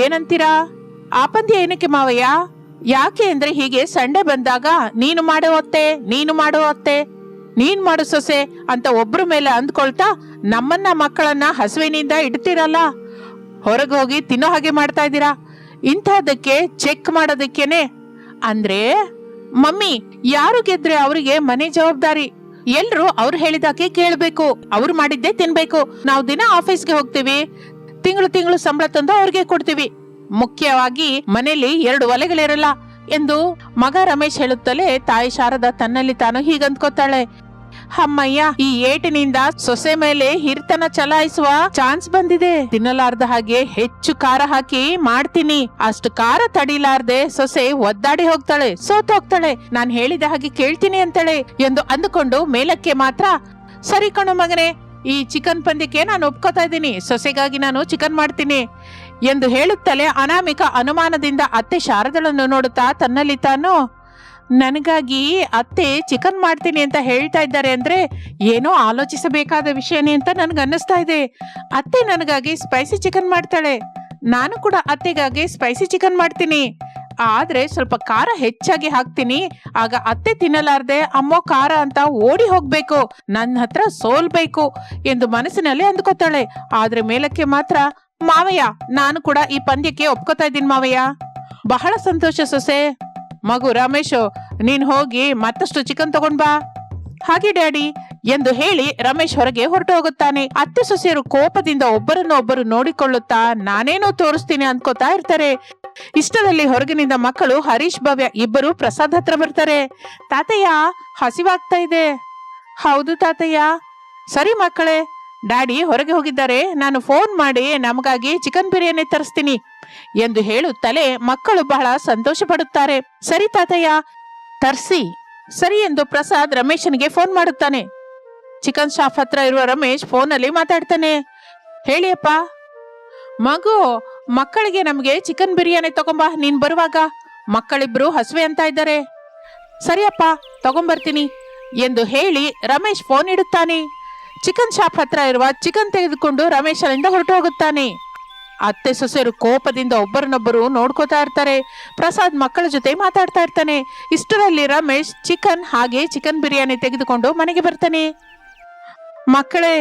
ಏನಂತೀರಾ? ಆ ಪಂದ್ಯ ಏನಕ್ಕೆ ಮಾವಯ್ಯ? ಯಾಕೆ ಅಂದ್ರೆ ಹೀಗೆ ಸಂಡೆ ಬಂದಾಗ ನೀನು ಮಾಡೋ ಅತ್ತೆ, ನೀನು ಮಾಡೋ ಅತ್ತೆ, ನೀನ್ ಮಾಡು ಸೊಸೆ ಅಂತ ಒಬ್ರ ಮೇಲೆ ಅಂದ್ಕೊಳ್ತಾ ನಮ್ಮನ್ನ ಮಕ್ಕಳನ್ನ ಹಸುವಿನಿಂದ ಇಡ್ತೀರಲ್ಲ? ಹೊರಗೆ ಹೋಗಿ ತಿನ್ನೋ ಹಾಗೆ ಮಾಡ್ತಾ ಇದ್ದೀರಾ? ಇಂಥದಕ್ಕೆ ಚೆಕ್ ಮಾಡೋದಕ್ಕೇನೆ. ಅಂದ್ರೆ ಮಮ್ಮಿ, ಯಾರು ಗೆದ್ರೆ ಅವರಿಗೆ ಮನೆ ಜವಾಬ್ದಾರಿ? ಎಲ್ರು ಅವ್ರು ಹೇಳಿದಾಕೆ ಕೇಳ್ಬೇಕು. ಅವ್ರು ಮಾಡಿದ್ದೇ ತಿನ್ಬೇಕು. ನಾವು ದಿನ ಆಫೀಸ್ಗೆ ಹೋಗ್ತೀವಿ. ತಿಂಗಳು ತಿಂಗಳು ಸಂಬಳ ತಂದು ಅವ್ರಿಗೆ ಕೊಡ್ತೀವಿ. ಮುಖ್ಯವಾಗಿ ಮನೆಯಲ್ಲಿ ಎರಡು ಒಲೆಗಳಿರಲ್ಲ ಎಂದು ಮಗ ರಮೇಶ್ ಹೇಳುತ್ತಲೇ ತಾಯಿ ಶಾರದಾ ತನ್ನಲ್ಲಿ ತಾನು ಹೀಗಂದ್ಕೋತಾಳೆ. ಅಮ್ಮಯ್ಯ ಈ ಏಟಿನಿಂದ ಸೊಸೆ ಮೇಲೆ ಹಿರ್ತನ ಚಲಾಯಿಸುವ ಚಾನ್ಸ್ ಬಂದಿದೆ. ತಿನ್ನಲಾರ್ದ ಹಾಗೆ ಹೆಚ್ಚು ಖಾರ ಹಾಕಿ ಮಾಡ್ತೀನಿ. ಅಷ್ಟು ಖಾರ ತಡಿಲಾರ್ದೆ ಸೊಸೆ ಒದ್ದಾಡಿ ಹೋಗ್ತಾಳೆ. ಸೋತ ಹೋಗ್ತಾಳೆ. ನಾನ್ ಹೇಳಿದ ಹಾಗೆ ಕೇಳ್ತೀನಿ ಅಂತಾಳೆ ಎಂದು ಅಂದುಕೊಂಡು ಮೇಲಕ್ಕೆ ಮಾತ್ರ, ಸರಿ ಕಣು ಮಗನೇ, ಈ ಚಿಕನ್ ಪಂದ್ಯಕ್ಕೆ ನಾನು ಒಪ್ಕೋತಾ ಇದ್ದೀನಿ. ಸೊಸೆಗಾಗಿ ನಾನು ಚಿಕನ್ ಮಾಡ್ತೀನಿ ಎಂದು ಹೇಳುತ್ತಲೇ ಅನಾಮಿಕ ಅನುಮಾನದಿಂದ ಅತ್ತೆ ಶಾರದಳನ್ನು ನೋಡುತ್ತಾ ತನ್ನಲ್ಲಿ ತಾನು ನನಗಾಗಿ ಅತ್ತೆ ಚಿಕನ್ ಮಾಡ್ತೀನಿ ಅಂತ ಹೇಳ್ತಾ ಇದ್ದಾರೆ ಅಂದ್ರೆ ಏನೋ ಆಲೋಚಿಸಬೇಕಾದ ವಿಷಯನೇ ಅಂತ ನನಗೆ ಅನ್ನಿಸ್ತಾ ಇದೆ. ಅತ್ತೆ ನನಗಾಗಿ ಸ್ಪೈಸಿ ಚಿಕನ್ ಮಾಡ್ತಾಳೆ. ನಾನು ಕೂಡ ಅತ್ತೆಗಾಗಿ ಸ್ಪೈಸಿ ಚಿಕನ್ ಮಾಡ್ತೀನಿ. ಆದ್ರೆ ಸ್ವಲ್ಪ ಖಾರ ಹೆಚ್ಚಾಗಿ ಹಾಕ್ತೀನಿ. ಆಗ ಅತ್ತೆ ತಿನ್ನಲಾರ್ದೆ ಅಮ್ಮೋ ಖಾರ ಅಂತ ಓಡಿ ಹೋಗ್ಬೇಕು. ನನ್ನ ಹತ್ರ ಸೋಲ್ಬೇಕು ಎಂದು ಮನಸ್ಸಿನಲ್ಲಿ ಅಂದ್ಕೋತಾಳೆ. ಆದ್ರೆ ಮೇಲಕ್ಕೆ ಮಾತ್ರ, ಮಾವಯ್ಯ, ನಾನು ಕೂಡ ಈ ಪಂದ್ಯಕ್ಕೆ ಒಪ್ಕೋತಾ ಇದ್ದೀನಿ ಮಾವಯ್ಯ. ಬಹಳ ಸಂತೋಷ ಸೊಸೆ. ಮಗು ರಮೇಶು, ನೀನು ಹೋಗಿ ಮತ್ತಷ್ಟು ಚಿಕನ್ ತಗೊಂಡ್ ಬಾ. ಹಾಗೆ ಡ್ಯಾಡಿ, ಎಂದು ಹೇಳಿ ರಮೇಶ್ ಹೊರಗೆ ಹೊರಟು ಹೋಗುತ್ತಾನೆ. ಅತ್ತೆ ಸೊಸೆಯರು ಕೋಪದಿಂದ ಒಬ್ಬರನ್ನು ಒಬ್ಬರು ನೋಡಿಕೊಳ್ಳುತ್ತಾ ನಾನೇನೋ ತೋರಿಸ್ತೀನಿ ಅನ್ಕೋತಾ ಇರ್ತಾರೆ. ಇಷ್ಟದಲ್ಲಿ ಹೊರಗಿನಿಂದ ಮಕ್ಕಳು ಹರೀಶ್, ಭವ್ಯ ಇಬ್ಬರು ಪ್ರಸಾದ್ ಹತ್ರ ಬರ್ತಾರೆ. ತಾತಯ್ಯ, ಹಸಿವಾಗ್ತಾ ಇದೆ. ಹೌದು ತಾತಯ್ಯ. ಸರಿ ಮಕ್ಕಳೇ ಡ್ಯಾಡಿ, ಹೊರಗೆ ಹೋಗಿದ್ದಾರೆ. ನಾನು ಫೋನ್ ಮಾಡಿ ನಮಗಾಗಿ ಚಿಕನ್ ಬಿರಿಯಾನಿ ತರಿಸ್ತೀನಿ ಎಂದು ಹೇಳುತ್ತಲೇ ಮಕ್ಕಳು ಬಹಳ ಸಂತೋಷ ಪಡುತ್ತಾರೆ ಸರಿ ತಾತಯ್ಯ, ತರ್ಸಿ. ಸರಿ ಎಂದು ಪ್ರಸಾದ್ ರಮೇಶನಿಗೆ ಫೋನ್ ಮಾಡುತ್ತಾನೆ. ಚಿಕನ್ ಶಾಪ್ ಹತ್ರ ಇರುವ ರಮೇಶ್ ಫೋನಲ್ಲಿ ಮಾತಾಡ್ತಾನೆ. ಹೇಳಿಯಪ್ಪ ಮಗು, ಮಕ್ಕಳಿಗೆ ನಮಗೆ ಚಿಕನ್ ಬಿರಿಯಾನಿ ತಗೊಂಬಾ. ನೀನ್ ಬರುವಾಗ. ಮಕ್ಕಳಿಬ್ರು ಹಸುವೆ ಅಂತ ಇದ್ದಾರೆ. ಸರಿಯಪ್ಪ ತಗೊಂಬರ್ತೀನಿ ಎಂದು ಹೇಳಿ ರಮೇಶ್ ಫೋನ್ ಇಡುತ್ತಾನೆ. ಚಿಕನ್ ಶಾಪ್ ಹತ್ರ ಇರುವ ಚಿಕನ್ ತೆಗೆದುಕೊಂಡು ರಮೇಶ್ ಅಲ್ಲಿಂದ ಹೊರಟು ಹೋಗುತ್ತಾನೆ ಅತ್ತೆ ಸೊಸೆಯರು ಕೋಪದಿಂದ ಒಬ್ಬರನ್ನೊಬ್ಬರು ನೋಡ್ಕೋತಾ ಇರ್ತಾರೆ. ಪ್ರಸಾದ್ ಮಕ್ಕಳ ಜೊತೆ ಮಾತಾಡ್ತಾ ಇರ್ತಾನೆ. ಇಷ್ಟರಲ್ಲಿ ರಮೇಶ್ ಚಿಕನ್ ಹಾಗೆ ಚಿಕನ್ ಬಿರಿಯಾನಿ ತೆಗೆದುಕೊಂಡು ಮನೆಗೆ ಬರ್ತಾನೆ. ಮಕ್ಕಳೇ,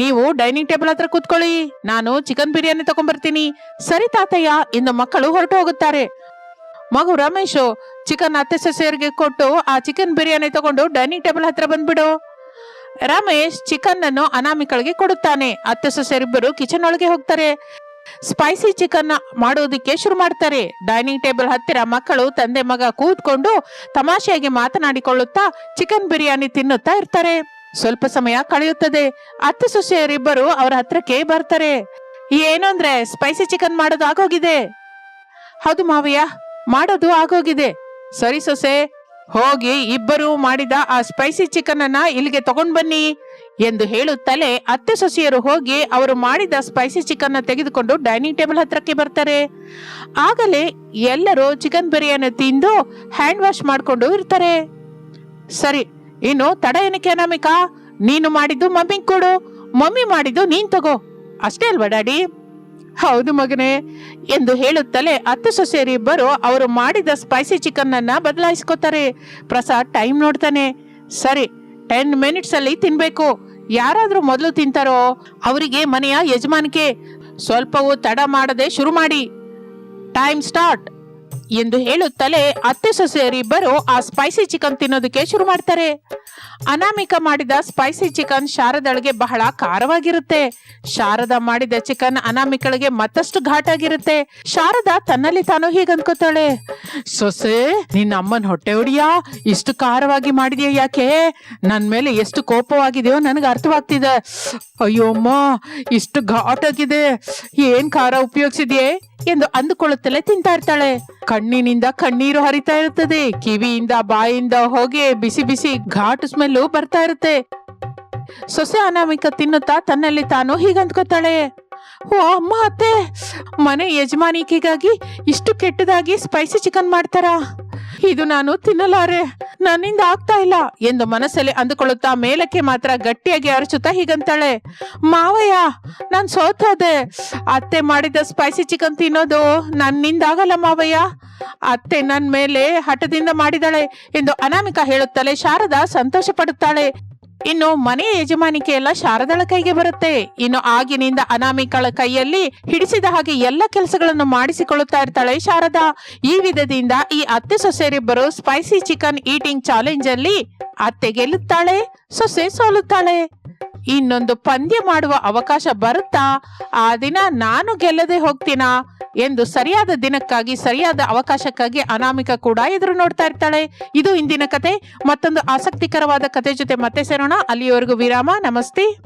ನೀವು ಡೈನಿಂಗ್ ಟೇಬಲ್ ಹತ್ರ ಕೂತ್ಕೊಳ್ಳಿ. ನಾನು ಚಿಕನ್ ಬಿರಿಯಾನಿ ತಗೊಂಡ್ಬರ್ತೀನಿ. ಸರಿ ತಾತಯ್ಯ ಎಂದು ಮಕ್ಕಳು ಹೊರಟು ಹೋಗುತ್ತಾರೆ ಮಗು ರಮೇಶು ಚಿಕನ್ ಅತ್ತೆ ಸೊಸೆಯರಿಗೆ ಕೊಟ್ಟು ಆ ಚಿಕನ್ ಬಿರಿಯಾನಿ ತಗೊಂಡು ಡೈನಿಂಗ್ ಟೇಬಲ್ ಹತ್ರ ಬಂದ್ಬಿಡು. ರಮೇಶ್ ಚಿಕನ್ ಅನ್ನು ಅನಾಮಿಕಳಿಗೆ ಕೊಡುತ್ತಾನೆ. ಅತ್ತೆ ಸೊಸೆರಿಬ್ಬರು ಕಿಚನ್ ಒಳಗೆ ಹೋಗ್ತಾರೆ. ಸ್ಪೈಸಿ ಚಿಕನ್ ಮಾಡೋದಕ್ಕೆ ಶುರು ಮಾಡ್ತಾರೆ. ಡೈನಿಂಗ್ ಟೇಬಲ್ ಹತ್ತಿರ ಮಕ್ಕಳು, ತಂದೆ ಮಗ ಕೂತ್ಕೊಂಡು ತಮಾಷೆಯಾಗಿ ಮಾತನಾಡಿಕೊಳ್ಳುತ್ತಾ ಚಿಕನ್ ಬಿರಿಯಾನಿ ತಿನ್ನುತ್ತಾ ಇರ್ತಾರೆ. ಸ್ವಲ್ಪ ಸಮಯ ಕಳೆಯುತ್ತದೆ. ಅತ್ತೆ ಸೊಸೆಯರಿಬ್ಬರು ಅವರ ಹತ್ರಕ್ಕೆ ಬರ್ತಾರೆ. ಏನು ಅಂದ್ರೆ ಸ್ಪೈಸಿ ಚಿಕನ್ ಮಾಡೋದು ಆಗೋಗಿದೆ. ಹೌದು ಮಾವಯ್ಯ, ಮಾಡೋದು ಆಗೋಗಿದೆ. ಸರಿ ಸೊಸೆ ಹೋಗಿ ಇಬ್ಬರು ಮಾಡಿದ ಆ ಸ್ಪೈಸಿ ಚಿಕನ್ ಅನ್ನ ಇಲ್ಲಿಗೆ ತಗೊಂಡ್ ಬನ್ನಿ ಎಂದು ಹೇಳುತ್ತಲೇ ಅತ್ತೆ ಸೊಸೆಯರು ಹೋಗಿ ಅವರು ಮಾಡಿದ ಸ್ಪೈಸಿ ಚಿಕನ್ ತೆಗೆದುಕೊಂಡು ಡೈನಿಂಗ್ ಟೇಬಲ್ ಹತ್ರಕ್ಕೆ ಬರ್ತಾರೆ. ಆಗಲೇ ಎಲ್ಲರೂ ಚಿಕನ್ ಬಿರಿಯಾನಿ ತಿಂದು ಹ್ಯಾಂಡ್ ವಾಶ್ ಮಾಡಿಕೊಂಡು ಇರ್ತಾರೆ. ಸರಿ, ಇನ್ನು ತಡ ಏನಕ್ಕೆ ಅನಾಮಿಕಾ? ನೀನು ಮಾಡಿದ್ದು ಮಮ್ಮಿಗೆ ಕೊಡು. ಮಮ್ಮಿ ಮಾಡಿದ್ದು ನೀನ್ ತಗೋ. ಅಷ್ಟೇ ಅಲ್ವಾ, ಡ್ಯಾಡಿ? ಹೌದು ಮಗನೇ. ಎಂದು ಹೇಳುತ್ತಲೇ ಅತ್ತು ಸೊಸೆಯರಿಬ್ಬರು ಅವರು ಮಾಡಿದ ಸ್ಪೈಸಿ ಚಿಕನ್ ಅನ್ನ ಬದಲಾಯಿಸ್ಕೋತಾರೆ. ಪ್ರಸಾದ್ ಟೈಮ್ ನೋಡ್ತಾನೆ. ಸರಿ ಟೆನ್ ಮಿನಿಟ್ಸ್ ಅಲ್ಲಿ ತಿನ್ಬೇಕು. ಯಾರಾದ್ರೂ ಮೊದಲು ತಿಂತಾರೋ ಅವರಿಗೆ ಮನೆಯ ಯಜಮಾನಿಕೆ. ಸ್ವಲ್ಪವೂ ತಡ ಮಾಡದೆ ಶುರು ಮಾಡಿ. ಟೈಮ್ ಸ್ಟಾರ್ಟ್ ಎಂದು ಹೇಳುತ್ತಲೇ ಅತ್ತೆ ಸೊಸೆಯರಿಬ್ಬರು ಆ ಸ್ಪೈಸಿ ಚಿಕನ್ ತಿನ್ನೋದಕ್ಕೆ ಶುರು ಮಾಡ್ತಾರೆ. ಅನಾಮಿಕ ಮಾಡಿದ ಸ್ಪೈಸಿ ಚಿಕನ್ ಶಾರದಳಿಗೆ ಬಹಳ ಖಾರವಾಗಿರುತ್ತೆ. ಶಾರದ ಮಾಡಿದ ಚಿಕನ್ ಅನಾಮಿಕಳಿಗೆ ಮತ್ತಷ್ಟು ಘಾಟಾಗಿರುತ್ತೆ. ಶಾರದಾ ತನ್ನಲ್ಲಿ ತಾನು ಹೀಗೆ ಅನ್ಕೋತಾಳೆ ಸೊಸೆ, ನಿನ್ನ ಅಮ್ಮನ ಹೊಟ್ಟೆ ಹೊಡಿಯಾ? ಇಷ್ಟು ಖಾರವಾಗಿ ಮಾಡಿದ್ಯಾ ಯಾಕೆ? ನನ್ನ ಮೇಲೆ ಎಷ್ಟು ಕೋಪವಾಗಿದೆಯೋ ನನಗೆ ಅರ್ಥವಾಗ್ತಿದೆ. ಅಯ್ಯೋ ಅಮ್ಮ, ಇಷ್ಟು ಘಾಟಾಗಿದೆ. ಏನ್ ಖಾರ ಉಪಯೋಗಿಸಿದ್ಯೆ? ಎಂದು ಅಂದುಕೊಳ್ಳುತ್ತಲೇ ತಿಂತಾ ಇರ್ತಾಳೆ ಕಣ್ಣಿನಿಂದ ಕಣ್ಣೀರು ಹರಿತಾ ಇರುತ್ತದೆ. ಕಿವಿಯಿಂದ ಬಾಯಿಂದ ಹೊಗೆ ಬಿಸಿ ಬಿಸಿ ಘಾಟು ಸ್ಮೆಲ್ಲು ಬರ್ತಾ ಇರುತ್ತೆ. ಸೊಸೆ ಅನಾಮಿಕ ತಿನ್ನುತ್ತಾ ತನ್ನಲ್ಲಿ ತಾನು ಹೀಗಂದ್ಕೋತಾಳೆ. ಓ ಅಮ್ಮ ಅತ್ತೆ, ಮನೆ ಯಜಮಾನಿಕೆಗಾಗಿ ಇಷ್ಟು ಕೆಟ್ಟದಾಗಿ ಸ್ಪೈಸಿ ಚಿಕನ್ ಮಾಡ್ತಾರಾ? ಇದು ನಾನು ತಿನ್ನಲಾರೆ. ನನ್ನಿಂದ ಆಗ್ತಾ ಇಲ್ಲ. ಎಂದು ಮನಸ್ಸಲ್ಲಿ ಅಂದುಕೊಳ್ಳುತ್ತಾ ಮೇಲಕ್ಕೆ ಮಾತ್ರ ಗಟ್ಟಿಯಾಗಿ ಅರಚುತ್ತಾ ಹೀಗಂತಾಳೆ. ಮಾವಯ್ಯ, ನಾನ್ ಸೋತೋದೆ. ಅತ್ತೆ ಮಾಡಿದ ಸ್ಪೈಸಿ ಚಿಕನ್ ತಿನ್ನೋದು ನನ್ನಿಂದ ಆಗಲ್ಲ ಮಾವಯ್ಯ. ಅತ್ತೆ ನನ್ನ ಮೇಲೆ ಹಠದಿಂದ ಮಾಡಿದಾಳೆ ಎಂದು ಅನಾಮಿಕಾ ಹೇಳುತ್ತಲೇ ಶಾರದಾ ಸಂತೋಷ ಪಡುತ್ತಾಳೆ ಇನ್ನು ಮನೆ ಯಜಮಾನಿಕೆ ಎಲ್ಲ ಶಾರದಳ ಕೈಗೆ ಬರುತ್ತೆ. ಇನ್ನು ಆಗಿನಿಂದ ಅನಾಮಿಕಳ ಕೈಯಲ್ಲಿ ಹಿಡಿಸಿದ ಹಾಗೆ ಎಲ್ಲ ಕೆಲಸಗಳನ್ನು ಮಾಡಿಸಿಕೊಳ್ಳುತ್ತಾ ಇರ್ತಾಳೆ ಶಾರದಾ. ಈ ವಿಧದಿಂದ ಈ ಅತ್ತೆ ಸೊಸೆಯರಿಬ್ಬರು ಸ್ಪೈಸಿ ಚಿಕನ್ ಈಟಿಂಗ್ ಚಾಲೆಂಜ್ ಅಲ್ಲಿ ಅತ್ತೆ ಗೆಲ್ಲುತ್ತಾಳೆ, ಸೊಸೆ ಸೋಲುತ್ತಾಳೆ. ಇನ್ನೊಂದು ಪಂದ್ಯ ಮಾಡುವ ಅವಕಾಶ ಬರುತ್ತಾ, ಆ ದಿನ ನಾನು ಗೆಲ್ಲದೆ ಹೋಗ್ತೀನಾ ಎಂದು ಸರಿಯಾದ ದಿನಕ್ಕಾಗಿ, ಸರಿಯಾದ ಅವಕಾಶಕ್ಕಾಗಿ ಅನಾಮಿಕ ಕೂಡ ಎದುರು ನೋಡ್ತಾ ಇರ್ತಾಳೆ. ಇದು ಇಂದಿನ ಕತೆ. ಮತ್ತೊಂದು ಆಸಕ್ತಿಕರವಾದ ಕತೆ ಜೊತೆ ಮತ್ತೆ ಸೇರೋಣ. ಅಲ್ಲಿಯವರೆಗೂ ವಿರಾಮ. ನಮಸ್ತೆ.